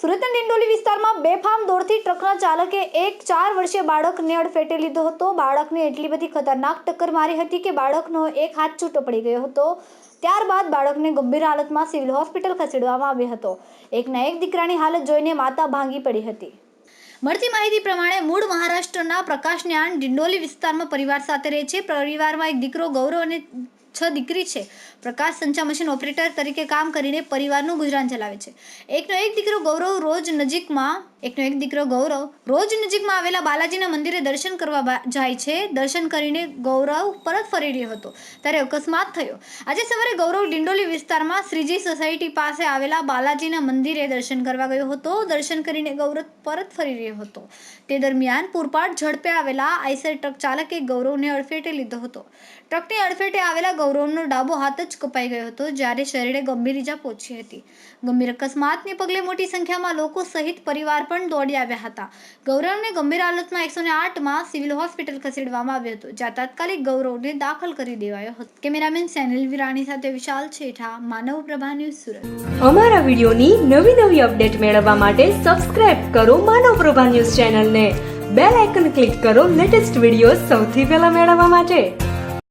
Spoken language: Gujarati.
સુરતના ડિંડોલી વિસ્તારમાં બેફામ દોડતી ટ્રકના ચાલકે એક ચાર વર્ષીય બાળકને અડફેટે લીધો હતો. બાળકને એટલી બધી ખતરનાક ટક્કર મારી હતી કે બાળકનો એક હાથ છૂટો પડી ગયો હતો. ત્યારબાદ બાળકને ગંભીર હાલતમાં સિવિલ હોસ્પિટલ ખસેડવામાં આવ્યો હતો. એકના એક દીકરાની હાલત જોઈને માતા ભાંગી પડી હતી. મળતી માહિતી પ્રમાણે મૂળ મહારાષ્ટ્રના પ્રકાશ જ્ઞાન ડિંડોલી વિસ્તારમાં પરિવાર સાથે રહે છે. પરિવારમાં એક દીકરો ગૌરવ અને છ દીકરી છે. પ્રકાશ સંચા મશીન ઓપરેટર તરીકે કામ કરીને પરિવારનું ગુજરાન ચલાવે છે. એકનો એક દીકરો ગૌરવ રોજ નજીકમાં, એકનો એક દીકરો ગૌરવ રોજ નજીકમાં આવેલા બાલાજીના મંદિરે દર્શન કરવા જાય છે. દર્શન કરીને ગૌરવ પરત ફરી રહ્યો હતો. ત્યારે અકસ્માત થયો. આજે સવારે ગૌરવ ડિંડોલી વિસ્તારમાં શ્રીજી સોસાયટી પાસે આવેલા બાલાજીના મંદિરે દર્શન કરવા ગયો હતો. દર્શન કરીને ગૌરવ પરત ફરી રહ્યો હતો. તે દરમિયાન પૂરપાટ ઝડપે આવેલા આઈસર ટ્રક ચાલકે ગૌરવને અડફેટે લીધો હતો. ટ્રકની અડફેટે આવેલા ગૌરવનો ડાબો હાથ જ કપાઈ ગયો હતો જ્યારે શરીરે ગંભીર ઈજા પહોંચી હતી. ગંભીર અકસ્માતને પગલે મોટી સંખ્યામાં લોકો સહિત પરિવાર પણ દોડી આવ્યા હતા. ગૌરવને ગંભીર હાલતમાં એકસો ને આઠમાં સિવિલ હોસ્પિટલ ખસેડવામાં આવ્યો હતો, જ્યાં તાત્કાલિક ગૌરવને દાખલ કરી દેવાયો હતો. કેમેરામેન સેનિલ વિરાણી સાથે વિશાલ છેઠા, માનવ પ્રભા ન્યૂઝ સુરત. અમારા વિડીયોની નવી નવી અપડેટ મેળવવા માટે સબસ્ક્રાઇબ કરો માનવ પ્રભા ન્યૂઝ ચેનલને. બેલ આઇકન ક્લિક કરો લેટેસ્ટ વીડિયો સૌથી પહેલા મેળવવા માટે.